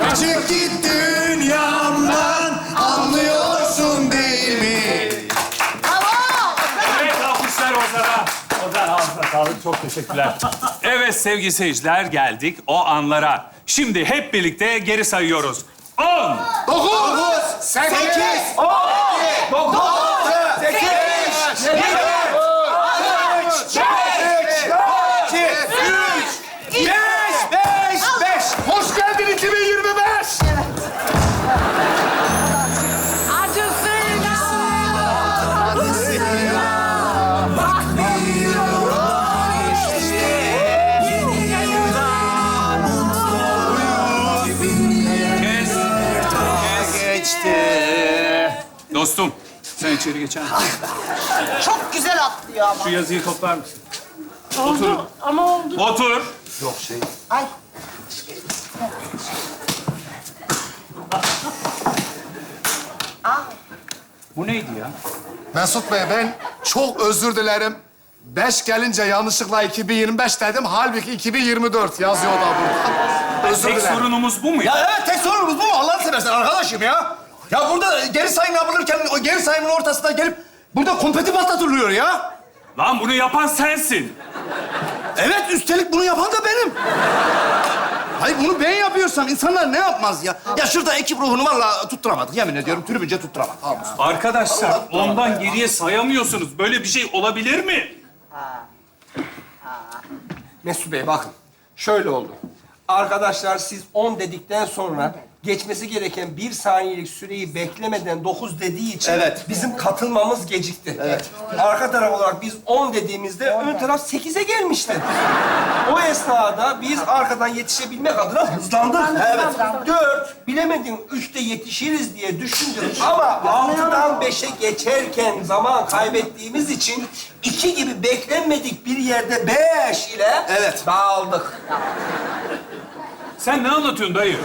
Kaçıp git dünyamdan anlıyorsun değil mi? Evet alkışlar Ozan'a. Ozan ağzına sağlık. Çok teşekkürler. evet sevgili seyirciler geldik o anlara. Şimdi hep birlikte geri sayıyoruz. 10, 9, 8, 10, 9, 8, 7, 6, 5, 4, 3, 2, 1. Geçti. Dostum sen içeri geçer misin? Çok güzel atlıyor ama. Şu yazıyı toplar mısın? Oldu ama oldu. Otur. Ay. Bu neydi ya? Mesut Bey ben çok özür dilerim. Beş gelince yanlışlıkla 2025 dedim. Halbuki 2024 yazıyor da burada. Özür Tek dilerim. sorunumuz bu mu ya? Ya evet tek sorunumuz bu mu? Allah'ını seversen arkadaşım ya. Ya burada geri sayım yapılırken o geri sayımın ortasında gelip burada kompeti patlatılıyor ya. Lan bunu yapan sensin. Evet üstelik bunu yapan da benim. Hayır bunu ben yapıyorsam insanlar ne yapmaz ya? Ya şurada ekip ruhunu vallahi tutturamadık yemin ediyorum tribünce tutturamadık. Arkadaşlar ondan geriye sayamıyorsunuz. Böyle bir şey olabilir mi? Mesut Bey bakın. Şöyle oldu. Arkadaşlar siz 10 dedikten sonra geçmesi gereken bir saniyelik süreyi beklemeden 9 dediği için Evet. bizim katılmamız gecikti. Evet. Arka taraf olarak biz 10 dediğimizde ön taraf 8'e gelmişti. O esnada biz arkadan yetişebilmek adına hızlandık. Evet. 4, bilemedin 3'te yetişiriz diye düşündük ama 6'dan 5'e geçerken zaman kaybettiğimiz için 2 gibi beklenmedik bir yerde 5 ile Evet. dağıldık. Sen ne anlatıyorsun dayı?